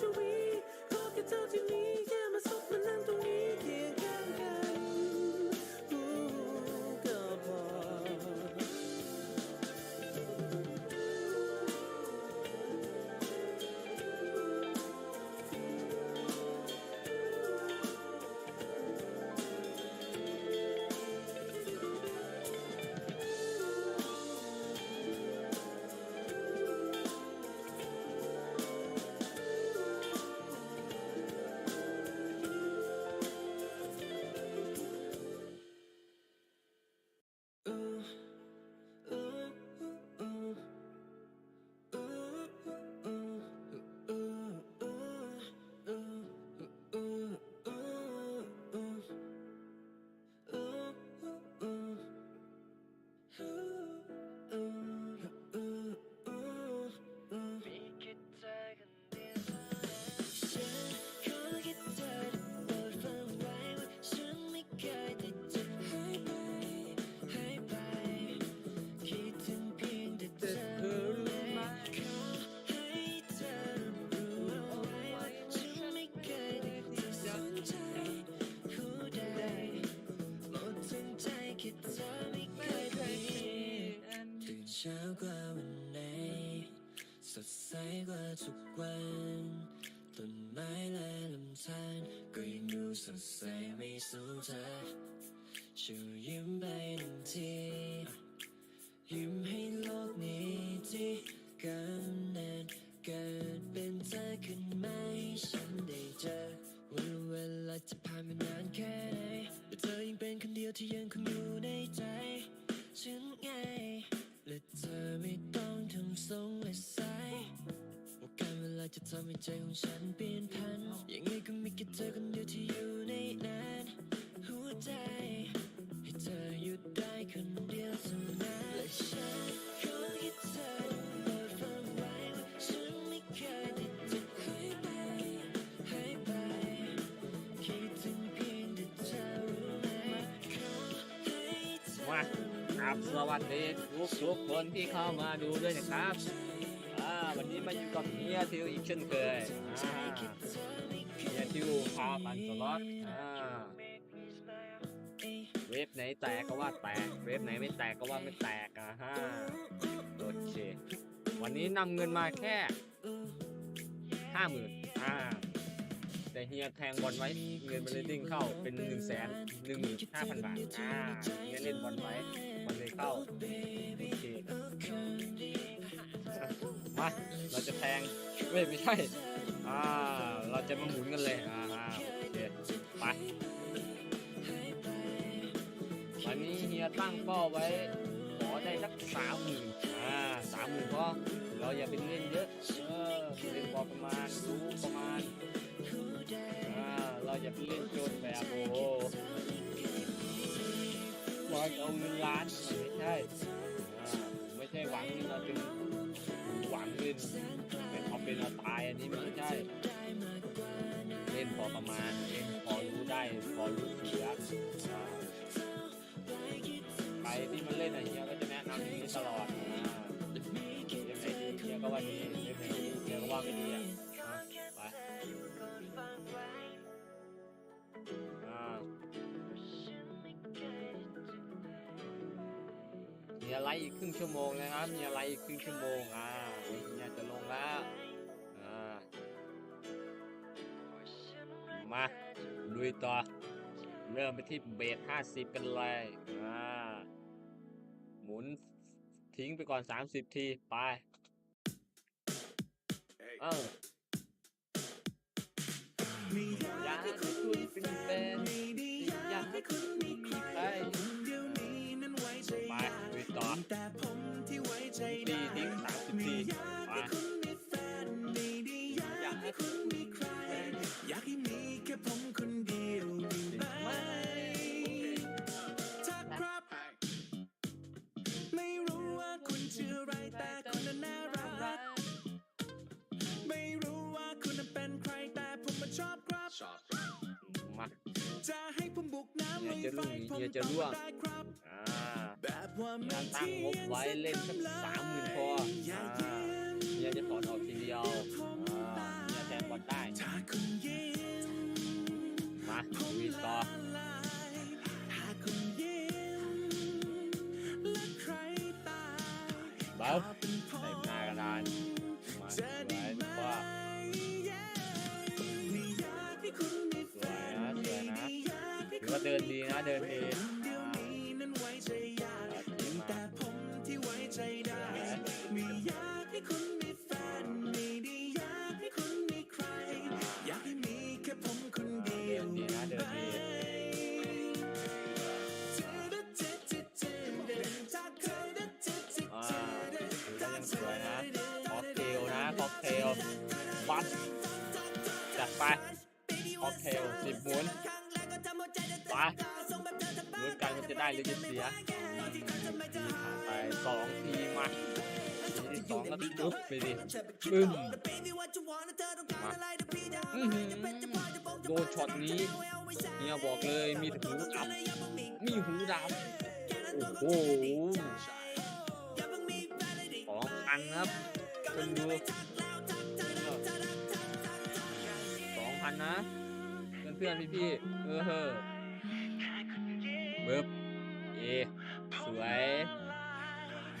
จ ช้ากว่าวันไหน สดใสกว่าทุกวันต้นไม้และลำธารก็ยังดูสดใสไม่สูญเธอชูยิ้มไปหนึ่งทีำให้ใจของฉันเปลี่ยนพันยังไงก็มีแค่เธอคนเดียวที่อยู่ในนั้นหัวใจ ให้เธอหยุดได้คนเดียวเท่านั้นและฉันขอค่เธอโปรดฟังไว้ว่าฉันไม่เคยที่จะหายไปหายไปคิดถึงเพียงแต่เธอรู้ไหมขอให้เธอมาครับสวัสดีทุกทุกคนที่เข้ามาดูด้วยนะครับ มาอยู่กับเฮียทิวอีกเช่นเคยเฮียทิวพาปันสล็อตเว็บไหนแตกก็ว่าแตก เว็บไหนไม่แตกก็ว่าไม่แตกอะฮะโอเค วันนี้นำเงินมาแค่ห้าหมื่นอ่าแต่เฮียแทงบอลไว้เงินมันเลยดิ้งเข้าเป็นหนึ่งแสนหนึ่งหมื่นห้าพันบาทอ่าเฮียเล่นบอลไว้มันเลยเข้าโอเค มา เราจะแทงไม่ไม่ใช่ อ่า เราจะมาหมุนกันเลย อ่าโอเค ไป วันนี้เฮียตั้งเป้าไว้ ขอได้สักสามหมื่นอ่าสามหมื่นพอเราอย่าไปเล่นเยอะ เออ เล่นพอประมาณรู้ประมาณ อ่า เราอย่าไปเล่นโจนแบบโอ้โหวังเอาเงินล้านไม่ใช่ อ่า ไม่ใช่หวังที่เราเป็น หวังเล่นเป็นเอาเป็นเอาตายอันนี้มันไม่ใช่เล่นพอประมาณเล่นพอรู้ได้พอรู้เสียอ่าใครที่มันเล่นอะไรเงี้ยก็จะแนะนำอย่างนี้ตลอดเล่นไหนดีเฮียก็ว่าดีเล่นไหนดีเฮียก็ว่าไม่ดีอะไปมีอะไรอีกครึ่งชั่วโมงนะครับ มีอะไรอีกครึ่งชั่วโมงอ่าเนี่ยจะ แล้วอ่ามาลุยต่อ เริ่มไปที่เบสห้าสิบกันเลยอ่าหมุนทิ้งไปก่อนสามสิบที ไป เออียจะร่วงอ่าตั้งงบไว้เล่นสักสามหมื่นพอเนี่ยจะถอนออกทีเดียวเนี่ยแทงบอลได้มาลุยต่อบ๊าย บัสจัดไปคอกเทลสิบหมุนไปลุ้นกันว่าจะได้หรือจะเสียผ่านไปสองทีมาทีที่สองก็ปุ๊บไปดิปึ้มมาโดนช็อตนี้เฮียบอกเลยมีหูดับมีหูดับโอ้โหสองพันครับคนดู สองพันนะ เพื่อนๆพี่ๆเออเฮ้อเบิบเอสวย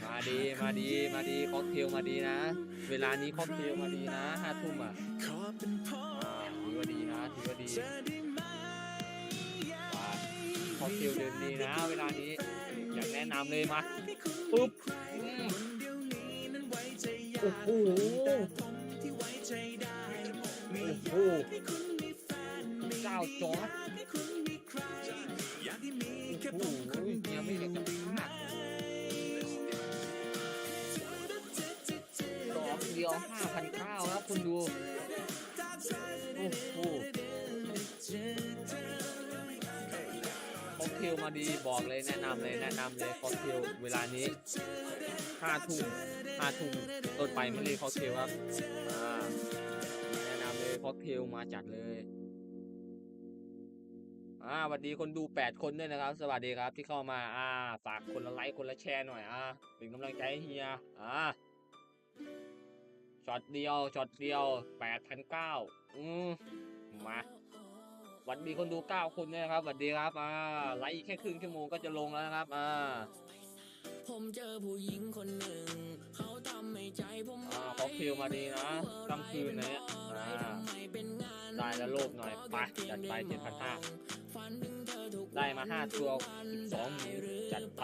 มาดีมาดีมาดีค็อกเทลมาดีนะ เวลานี้ค็อกเทลมาดีนะห้าทุ่มอะขอเป็นพ่ออ่าถือว่าดีนะถือว่าดีมาค็อกเทลเดินดีนะ เวลานี้อยากแนะนำเลยมาปุ๊บอืมคนเดียวนี้นั้นไว้ใจยาโอ้โห โอ้อยากโหเจ้าจอร์ดโอ้โหมคนเดียวยังไม่อยากจะพลาดดอกเดียวห้าพันเก้าครับคุณดู โอ้โหคอกเทลมาดีบอกเลยแนะนำเลยแนะนำเลยคอกเทลเวลานี้ห้าทุ่มห้าทุ่มต้นไปไม่เลยคอกเทลครับอ่า ค็อกเทลมาจัดเลยอ่าสวัสดีคนดู8คนด้วยนะครับ สวัสดีครับที่เข้ามาอ่าฝากคนละไลค์คนละแชร์หน่อยอ่าเป็นกำลังใจเฮียอ่าช็อตเดียวช็อตเดียว8,900อืมมาสวัสดีคนดู9คนด้วยนะครับสวัสดีครับอ่าไลค์แค่ครึ่งชั่วโมงก็จะลงแล้วนะครับอ่า ผมเจอผู้หญิงคนหนึ่ง เขาทำให้ใจผมอ่าค็อกเทลมาดีนะกลางคืนนะเนี่ยอ่าได้แล้วโลภหน่อยไปจัดไป7,500ได้มา5ตัว12หมูจัดไป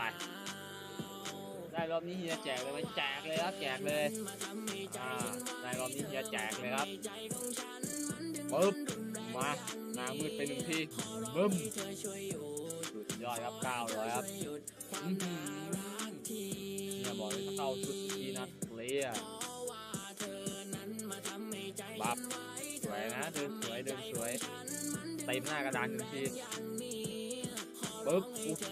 ได้รอบนี้เฮียแจกเลยไหมแจกเลยครับแจกเลยอ่าได้รอบนี้เฮียแจกเลยครับปึ๊บมาหน้ามืดไปหนึ่งทีบึ้มสุดยอดครับ900ครับอื้อหื อเฮียบอกเลยถ้าเข้าชุดนี้นะเลียบับสวยนะเดินสวยเดินสวยเต็มหน้ากระดานหนึ่งทีปึ๊บโอ้โห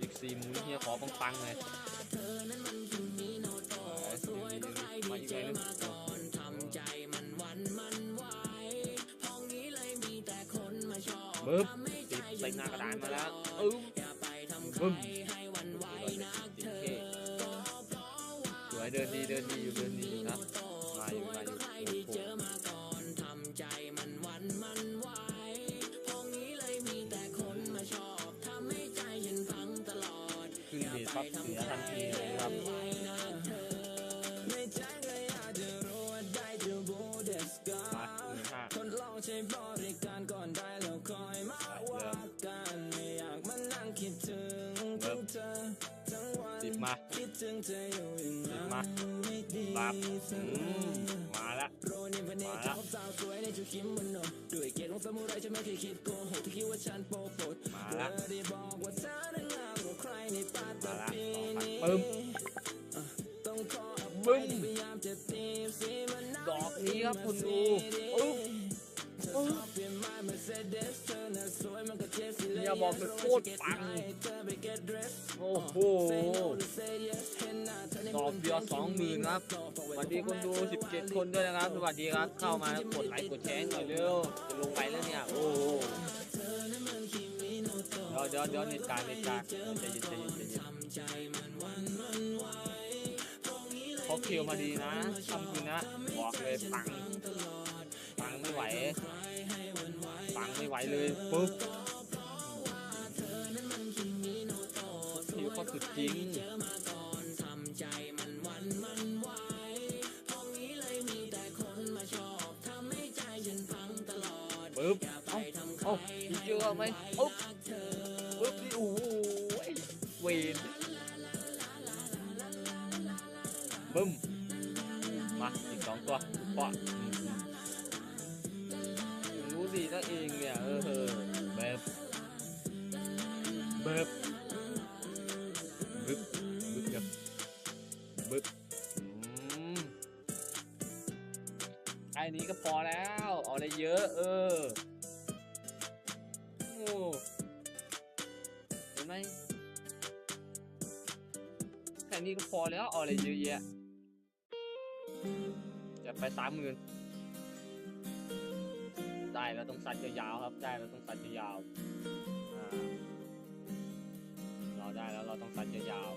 อีกสี่หมุนเฮียขอปังๆเลย บึ๊บติดเตมาละภีสองพันนี้ปึ้มต้องขออบึ้ภัยมที่พยายามจะตีสีมันดอกนี้ครับคุณดูอึ้มอึ้ม เนี่ยบอกเลยโคตรปัง โอ้โหดอกเดียวสองหมื่นครับสวัสดีคนดู17คนด้วยนะครับ สวัสดีครับ เข้ามากดไลค์กดแชร์หน่อยเร็ว จะลงไปแล้วเนี่ย โอ้โหเดี๋ยวเดี๋ยวเดี๋ยวเน็ตการเน็ตการใจเย็นใจเย็นใจเย็นเขาเคียวมาดีนะทำคืนนะ บอกเลยปังังไม่ไหวฟังไม่ไหวเลยปุ๊บผิวก็สุดจริงปึ๊บเอ้าเอ้าเจอไหมเอ้าปึ๊บนี่โอ้โเวนบึ้มมาอีกสองตัวปะ ไหมแค่นี้ก็พอแล้วเอาอะไรเยอะแยะจะไปสามหมื่นได้แล้วต้องสัดยาวๆครับได้แล้วต้องสัดยาวๆอ่าเราได้แล้วเราต้องสัดยาว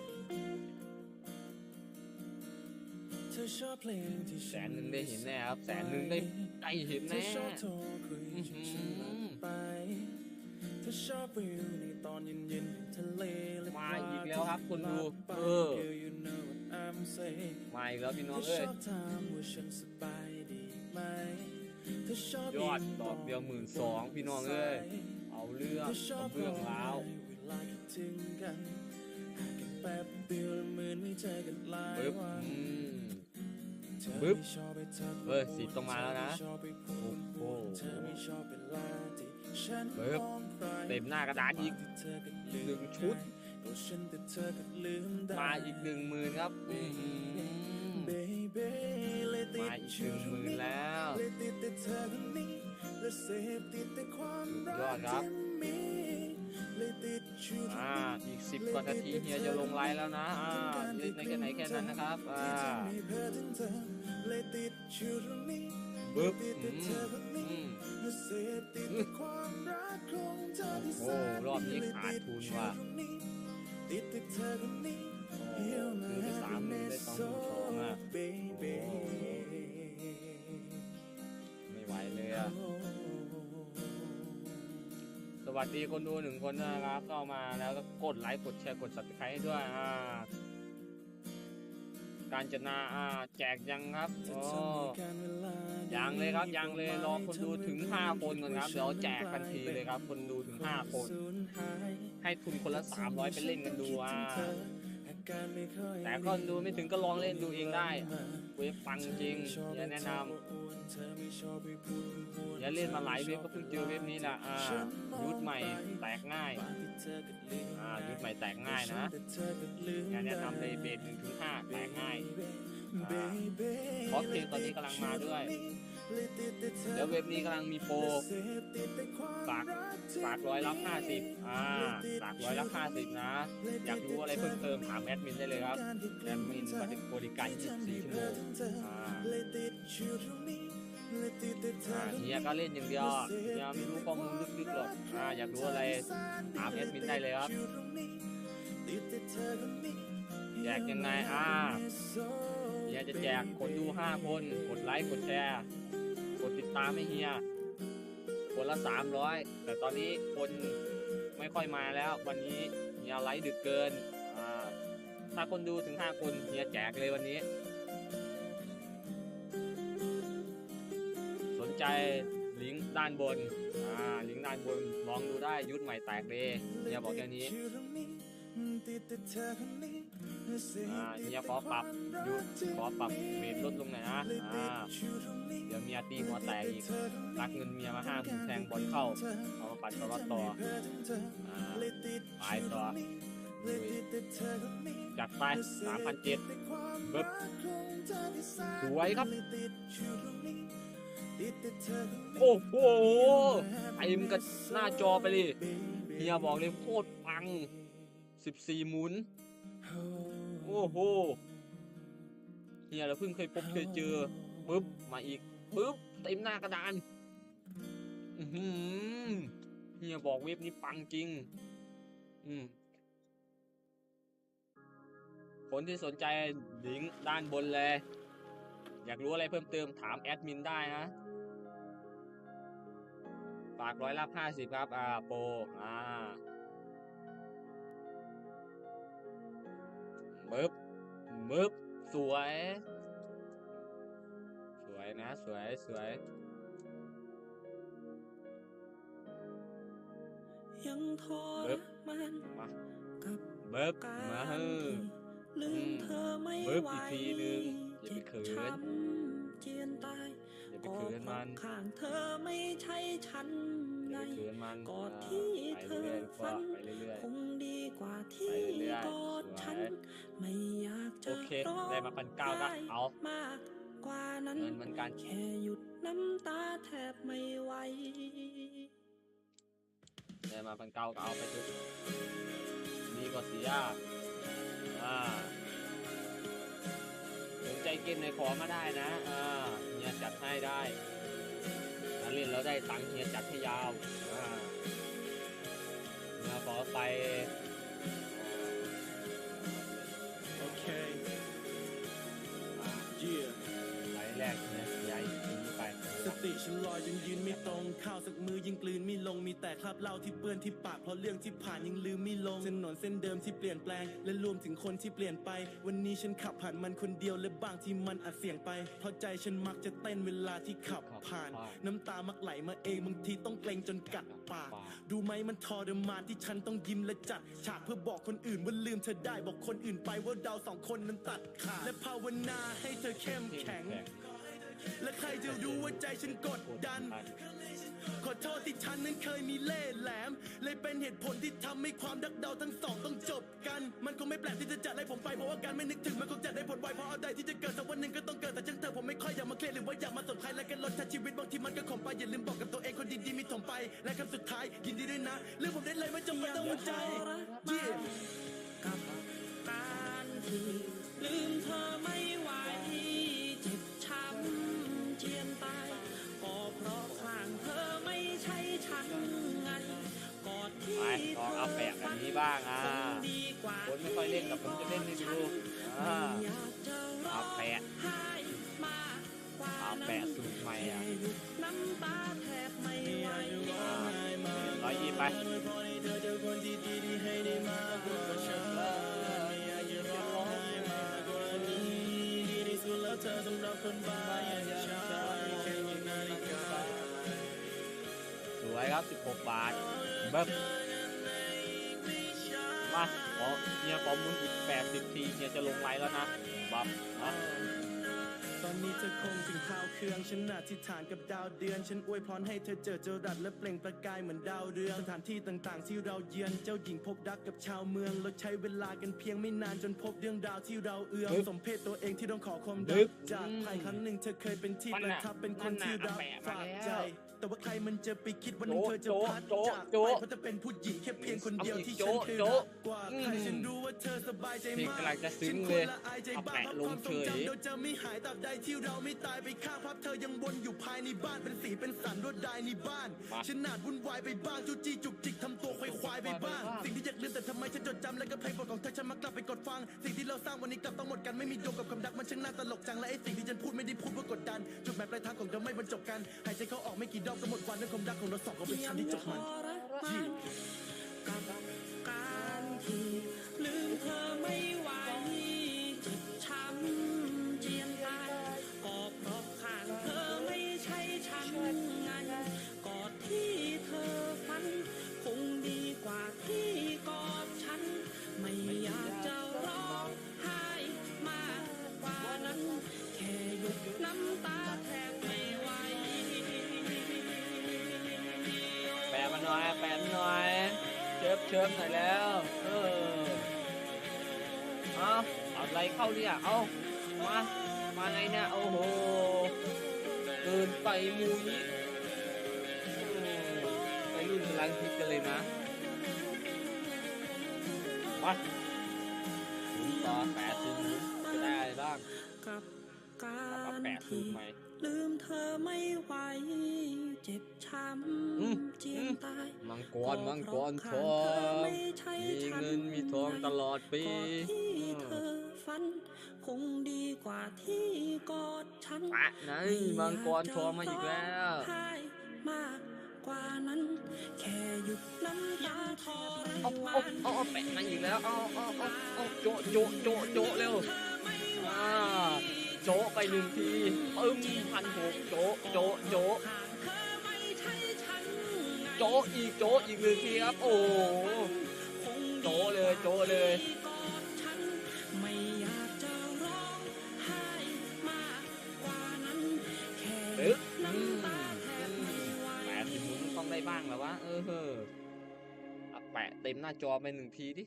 เธอชอบเพลงที่ๆแสนหนึ่งได้เห็นแน่ครับแสนหนึ่งได้ได้เห็นเธอแน่ ชอบโทรคุยจนฉันหลับไปเธอชอบวิวในตอนเย็นๆทะเลและมาอีกแล้วครับคุณดูปลาเออ Girl, you know what I'm saying มาอีกแล้วพี่น้องเธอเอ้ชยอบถามว่าฉันสบายดีไหมเธอชอบยอดดอกเดียวหมื่นสองพี่น้องเอ้ยเอาเรื่องเธอชอเอาบเรื่องแล้วเวลาคิดถึงกันหากกันแป๊บเดียวเหมือนไม่เจอกันหลายปึ๊บวันอืมเธอปึ๊บไม่ชอบไปทักเอ้ยสีต้องมาแล้วนะเธอไม่ชอบไปพูดโอ้โหเธอไม่ชอบเวลาที่ฉันปึ๊บมองใคร เต็มหน้ากระดานอีกที่เธอก็ลืมหนึ่งชุดก็ฉันแต่เธอก็ลืมได้มาอีกหนึ่งหมื่นครับอืม Baby เลยติดมาอีกหนึ่งหมื่นแล้วเลยติดแต่เธอคนนี้และเสพติดแต่ความรัยอกดครับที่มีเลยติดอยู่ตรงอ่านี้อีกสิบกว่านาทีเฮียจะลงไลน์แล้วนะอ่าเล่นในแค่ไหนแค่นั้นนะครับอ่าที่ทำให้เพ้อถึงเธอเลยติดอยู่ตรงนี้บึ๊บเลยติดแต่เธอคนนี้อืม โอ้รอบนี้ขาดทุนว่ะติดแต่เธอคนนี้โอ้โหคือสามหมื่นได้สองหมื่นสองอะไม่ไหวเลยอะ สวัสดีคนดูหนึ่งคนนะครับเข้ามาแล้วก็กดไลค์กดแชร์กด subscribe ให้ด้วยอ่า การจนาอ่าแจกยังครับโอ้ยังเลยครับยังเลยรอคนดูถึง 5 คนก่อนครับ เดี๋ยวแจกทันทีเลยครับ คนดูถึง 5 คน ให้ทุนคนละ 300ไปเล่นกันดูอ่าแต่คนดูไม่ถึงก็ลองเล่นดูเองได้ เว็บปังจริงอย่าแนะนำอย่าเล่นมาหลายเว็บก็เพิ่งเจอเว็บนี้แหละอ่ายุดใหม่แตกง่ายอ่ายุดใหม่แตกง่ายนะอย่าแนะนำเลยเบสหนึ่งถึงห้าแตกง่ายอ่าเพราะเพลงตอนนี้กำลังมาด้วย เดี๋ยวเว็บนี้กำลังมีโปรฝากฝากร้อยรับห้าสิบอ่าฝากร้อยรับห้าสิบนะ อยากรู้อะไรเพิ่มเติมถามแอดมินได้เลยครับแอดมินบริการ24ชั่วโมงอ่าเฮียก็เล่นอย่างเดียวเฮียไม่รู้ข้อมูลลึกๆหรอกอ่าอยากรู้อะไรถามแอดมินได้เลยครับแจกยังไงอ่า ฮียจะแจกคนดู5คน กดไลค์กดแชร์ กดติดตามให้เฮียคนละ300แต่ตอนนี้คนไม่ค่อยมาแล้ว วันนี้เฮียไลฟ์ดึกเกินอ่าถ้าคนดูถึง5คนเฮียแจกเลยวันนี้ สนใจลิงก์ด้านบนอ่าลิงก์ด้านบนลองดูได้ยุดใหม่แตกเลยเฮียบอกแค่นี้ อ่าเฮียขอปรับยุดขอปรับเวทลดลงหน่อยนะอ่าเดี๋ยวเมียตีหัวแตกอีกรักเงินเมียมาห้าหมื่นแทงบอลเข้าเอามาปัดสล็อตต่ออ่าไปต่อจัดไปสามพันเจ็ดเบิบสวยครับ โอ้โหไอ้มันก็หน้าจอไปเลยเฮียบอกเลยโคตรปัง 14หมุน อ้โหเฮียเราเพิ่งเคยพบเคยเจอปึ๊บมาอีกปึ๊บเต็มหน้ากระดาน อือหือเฮียบอกเว็บนี้ปังจริง อืมคนที่สนใจลิงก์ด้านบนเลย อยากรู้อะไรเพิ่มเติมถามแอดมินได้นะฝากร้อยละห้าสิบครับ อ่าโปรอ่า มึบมึบสวย สวยนะ สวยสวย ยังทรปึ๊บมานมากับมึบการมาเฮ้อที่ลืมเธอไม่ปึ๊บไหวอีกทีหนึ่งอย่าไปเขินจ็บช้ำเจียนตายอย่าไปก็เขินเพมัราะนข้างเธอไม่ใช่ฉัน อไงย่าไปเขินมันกอดอ่าที่ไปเธเรื่ออยๆฝัก็นไปเรื่อยคงดีกว่าที่ไปเรื่อยๆกอดสวยฉัน ไม่อยากๆจะโอเคร้องได้มาพันเก้าก็ไห้เอามากกว่านั้นเงินเหมือนกันแค่หยุดน้ำตาแทบไม่ไหวได้มาพันเก้าก็เอาไปเถอะดีกว่าเสียอ่าสนใจเกมไหนขอมาได้นะอ่าเฮียจัดให้ได้ถ้า เล่นแล้วได้ตังค์เฮียจัดให้ยาวอ่าขอไป ติฉันลอยยังยืนไม่ตรง ข้าวสักมือยังกลืนไม่ลง มีแต่คราบเหล้าที่เปื้อนที่ปากเพราะเรื่องที่ผ่านยังลืมไม่ลงถนนเส้นเดิมที่เปลี่ยนแปลง และรวมถึงคนที่เปลี่ยนไป วันนี้ฉันขับผ่านมันคนเดียวและบางที่มันอาจเสี่ยงไป เพราะใจฉันมักจะเต้นเวลาที่ขับผ่าน น้ำตามักไหลมาเองบางทีต้องเกรงจนกัดปาก ดูไหมมันทรมานที่ฉันต้องยิ้มและจัดฉากเพื่อบอกคนอื่นว่าลืมเธอได้บอกคนอื่นไปว่าเราสองคนนั้นตัดขาดและภาวนาให้เธอเข้มแข็ง และใครจะรู้ว่าใจฉันกดดัน ขอโทษที่ฉันนั้นเคยมีเล่ห์แหลม เลยเป็นเหตุผลที่ทำให้ความดักเดาทั้งสองต้องจบกัน มันคงไม่แปลกที่จะจัดให้ผมไปเพราะว่าการไม่นึกถึงมันคงจะได้ผลไวเพราะเอาใดที่จะเกิดสักวันหนึ่งก็ต้องเกิดแต่ช่างเธอผมไม่ค่อยอยากมาเครียดหรือว่าอยากมาสนใครและกันลดทัชีวิตบางทีมันก็ขมไปอย่าลืมบอกกับตัวเองคนดีๆมีถมไป และคำสุดท้ายยินดีด้วยนะเรื่องผมได้เลยไม่จำเป็นต้องหัวใจเยี่ยมกับการที่ลืมเธอไม่ไหว ลองเอาแปะแบบนี้บ้างอะคนไม่ค่อยเล่นกับผมจะเล่นให้ดูอ่าไม่อากจะเอาแปะไห้มากกว่าเอาแปะสูตรใหม่อะแค่หยุดน้ำตาแค่วร้อยยี่ไปสวยครับ 16 บาทเบิ้ม มาขอเฮียขอหมุนอีก80ทีเฮียจะลงไลน์แล้วนะบับอะตอนนี้เธอคงถึงข่าวเครื่องฉันอธิษฐานกับดาวเดือน ฉันอวยพรให้เธอเจอเจอรัดและเปล่งประกายเหมือนดาวเรืองสถานที่ต่างๆ ที่เราเยือนเจ้าหญิงพบรักกับชาวเมืองเราใช้เวลากันเพียงไม่นานจนพบเรื่องราวที่เราเอื้อมปึ๊บสมเพศตัวเองที่ต้องขอความปึ๊รักบจากอืมใครครั้งหนึ่งเธอเคยเป็นที่มันประน่ะทับเป็นคนที่เรามันน่ะเอาแปะมาฝากแล้วใจ แต่ว่าใครมันจะไปคิดวันหนึงเธอจะโจ๊ะพัดโจ๊ะจากโจ๊ะไปเพราะจะเป็นผู้หญิงแค่เพียงคนเดียวเอาอีกที่โจ๊ะฉันเคยโจ๊ะรักกว่าใครอืมฉันรู้ว่าเธอสบายใจเพลงมากกำลังจะซึ้งฉันเลยคนละอายใจเอาบ้าแปะเพราะลคงวามทเฉรงยจำโดยจะไม่หายตราบใดที่เราไม่ตายไปข้างภาพเธอยังวนอยู่ภายในบ้านเป็นสีเป็นสันรวดลายในบ้านมาฉันนาดวุ่นวายไปบ้างจูจี้จุกจิกทำตัวควายควายๆไปบ้าง สิ่งที่อยากลืมแต่ทำไมฉันจดจำและก็เพลงบทของเธอฉันมักกลับไปกดฟัง สิ่งที่เราสร้างวันนี้กลับต้องหมดกันไม่มีโยงกับคำดักมันช่างน่าตลกจังและไอ้สิ่งที่ฉันพูดไม่ได้พูดเพื่อกดดันจุดหมายปลายทางของเราไม่บรรจบกันหายใจเข้าออกไม่กี่รอบก็หมดวันด้วยความรักของเราสองก็เป็นฉันที่จบมันกับการที่ลืมเธอไม่ไหวเจ็บช้ำเจียนตายก็เพราะขางเธอไม่ใช่ฉันไงกอดที่เธอฝัน คงดีกว่าที่กอดฉัน ไม่อยากจะร้องไห้มากกว่านั้น แค่หยุดน้ำตา บเชิบหน่อยแล้ว เออเอาเอาอะไรเข้าเนี่ย เอามา มาไงเนี่ย โอ้โหเกินไปมุยโอ้ไปรุ่นพลังคิดกันเลยนะ มาหมุนต่อแปะสูงจะได้อะไรบ้างกับกาเอารแปะสูที่งใหม่ลืมเธอไม่ไหว เจ็บช้อืมำเจียนตาย มังกรมังกรทก็อเพราะข้างเธองไม่ใช่มีฉันเงินมีทองตลอดปีกอดที่เธอฝันคงดีกว่าที่กอดฉันปะไหนมังกรทองมาอีกแล้วไม่อยากจะร้องไห้มากกว่านั้น แค่หยุดน้ำตาทรเอามาเอานเอาเอาแปะมาอีกแล้วเอาเอาเอาเอาโจะโจะโจะโจะเร็วอ่าโจะไปหนึ่งทีปึ้มพันหกโจะโจะโจะ โจอีกโจอีกหนึ่งทีครับ โอ้โหโจเลยโจเลยหรือแปะตาแทบไม่ไหวแปดสิบมุนต้องได้บ้างแล้ววะเออเฮ้อแปะเต็มหน้าจอไปหนึ่งทีดิ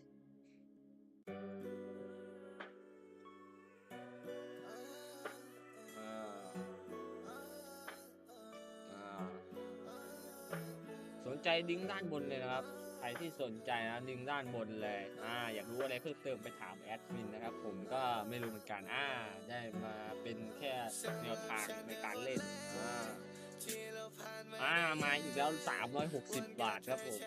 ลิงก์ด้านบนเลยนะครับ ใครที่สนใจนะลิงก์ด้านบนเลย อ่า อยากรู้อะไรเพิ่มเติมไปถามแอดมินนะครับ ผมก็ไม่รู้เหมือนกันอ่า ได้มาเป็นแค่แนวทางในการเล่น อ่าอ่ามาอีกแล้ว 360 บาทครับผม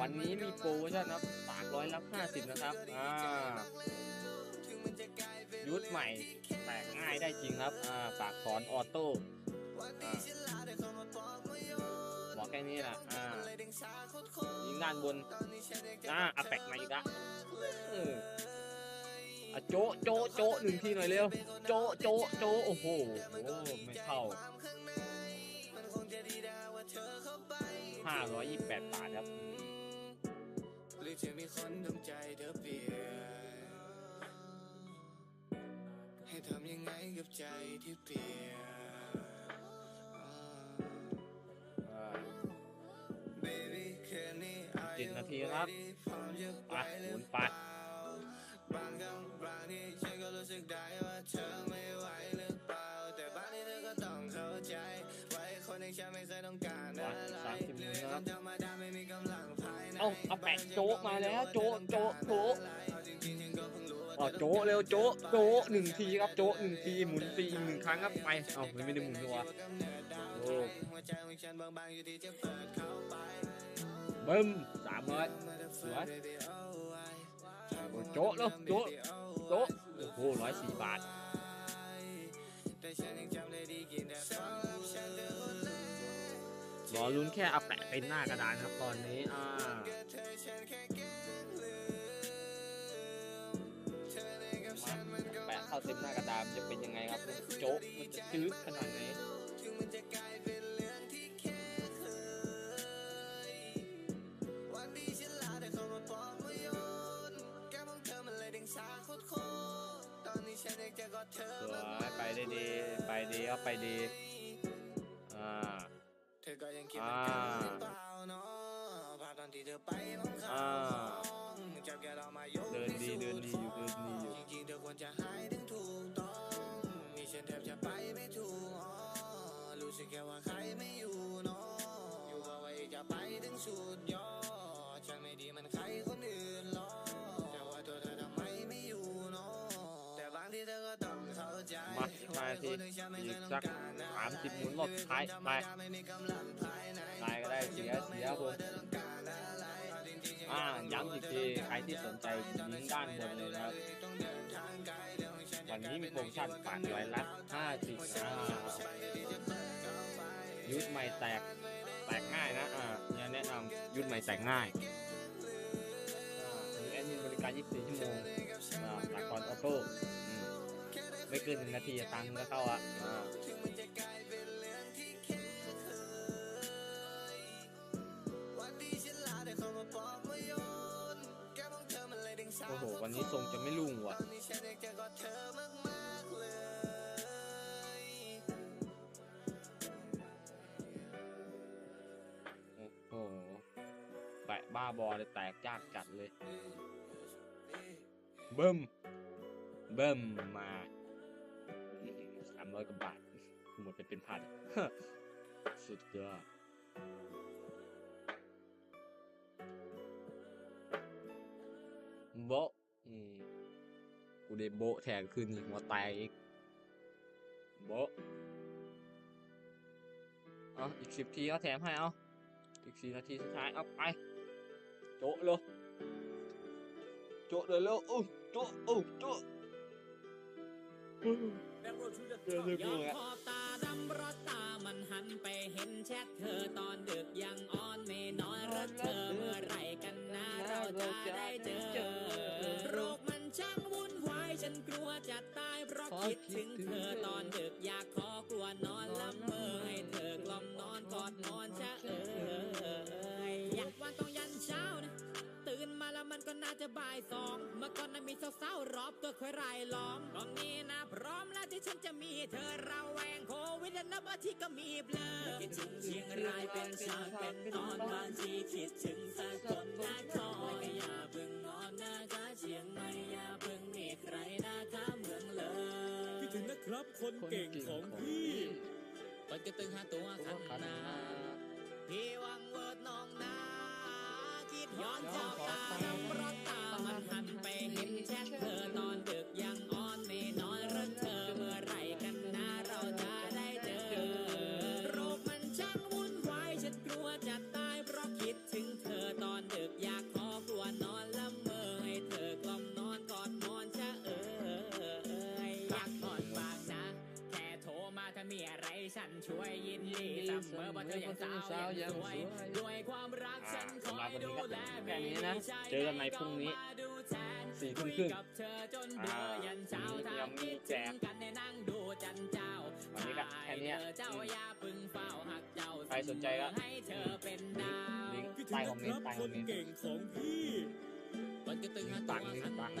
วันนี้มีโปรโมชั่นครับ300รับ 50 นะครับ อ่า ยุทธใหม่ แตกง่ายได้จริงครับ อ่าปากถอนออโต้ อ่าบอกแค่นี้แหละอ่ายิงด้านบนอ่าอาแปกมาอีกละเอออะโจะโจะโจะหนึ่งทีหน่อยเร็ว โจะโจะโจะโอ้โหไม่เข้าห้าร้อยยี่สิบแปดบาทครับหรือจะมีคนทำใจเธอเปลี่ยนให้ทำยังไงกับใจที่เปลี่ยน ทีครับไปหมุนไปบางครั้งบางทีฉันก็รู้สึกได้ว่าเธอไม่ไหวหรือเปล่า แต่บางทีเธอก็ต้องเข้าใจ ไว้คนที่ฉันไม่เคยต้องการอะไรสามสิบหหมุรืนอนะครับคนธรรมดาไม่มีกำลังภายในเอาเอาแปะโจ๊ะมาแล้วโจะโจะโจะเอาจริงๆฉันก็เพิ่งรู้ว่าอ๋อโจ๊ะเร็วโจ๊ะโจ๊ะหนึ่งทีครับโจ๊ะหนึ่งทีหมุนฟรีอีกหนึ่งครั้งครับไปเอ้าไม่ได้หมุนตัวโอ้ ปึ้มสามร้อยสวยโอ้โจะแล้วโจะโจะโอ้โหร้อยสี่บาทแต่ฉันยังจำได้ดีกินแต่ฟังฉันเธอคนแรอลุ้นแค่เอาแปะเป็นหน้ากระดานครับตอนนี้อ่าแปะเข้าเต็มหน้ากระดานจะเป็นยังไงครับ โจ๊กมันจะชื้นขนาดไหน สวมากยไปได้ดี ไปดีครับไปดี อ่าเธอก็ยังคิดเหมือนกันหรือเปล่าเนาะภาพตอนที่เธอไปมองเขาอ่าจับแกเรามาโยกเดินดีเดินดีอยู่เดินดีอยู่จริงๆเธอควรจะหายถึงถูกต้องนี่ฉันแทบจะไปไม่ถูกอ๋อรู้สึกแค่ว่าใครไม่อยู่เนาะอยู่ว่าไว้จะไปถึงสุดยอด ทีอีกสักสามสิบหมุนรอบท้ายไปตายก็ได้เสียเสียผมอ่าย้ำอีกทีใครที่สนใจลิงด้านบนเลยนะครับวันนี้มีโปรโมชั่นปากร้อยละห้าสิบอ่ายุทธใหม่แตกแตกง่ายนะอ่าเนี่ยแนะนำยุทธใหม่แตกง่ายอ่าแอดมินบริการ 24 ชั่วโมงอ่าสากลออโต้ ไม่เกินหนึ่งนาทีอะตังค์ก็เข้าอะอ่าโอ้โห วันนี้ทรงจะไม่รุ่งว่ะ โอ้โห แปะบ้าบอเลยแตกยากจัดเลย เบิ้มเบิ้มมา ร้อยกว่าบาทหมดไปเป็นพันสุดยอดโบอืมกูได้โบแทนคืนอีกหัวแตกอีกโบเอาอีกสิบทีเอาแถมให้เอาอีกสี่นาทีสุดท้ายเอาไปโจะเลยโจะเลยเร็วโอ้โจะโอ้โจะ เดินเร็วๆอะดำรถตามันหันไปเห็นแชทเธอตอนดึกยังอ่อนไม่นอนรักเธอเมื่อไหรกันนะเราจะได้เจอโรคมันช่างวุ่นวายฉันกลัวจะตายเพราะคิดถึงเธอ เป็นฉากเป็นตอนบางทีคิดถึงสกลนครก็อย่าเพิ่งงอนนะคะเชียงใหม่อย่าเพิ่งมีใครนะคะเมืองเลยคิดถึงนะครับคนคนเก่งของพี่เปิดกระตึงหาตัวขันนาพี่วังเวิร์ดน้องนาคิดย้อนเจ้าตาดำรถตา ช่วยยินดีเสมอว่าเธอยังสาวยังสวยด้วยความรักฉันคอยดูแลแค่นี้นะเจอกันใหม่พรุ่งนี้สี่ทุ่มครึ่งกับเธอจนเดือยันเช้าอ่าทางคิดถึงกันในนั่งดูจันเจ้าวันนี้ก็แค่นี้เจ้าอย่าพึ่งเฝ้าหักเจ้าใครสนใจก็ให้เธอเป็นดาวลิงก์คิดถึใต้งคอมเมนะนครัต์บใต้คคอมนเมนต์เก่งของพี่มันก็ตึงหาตัตัวงค์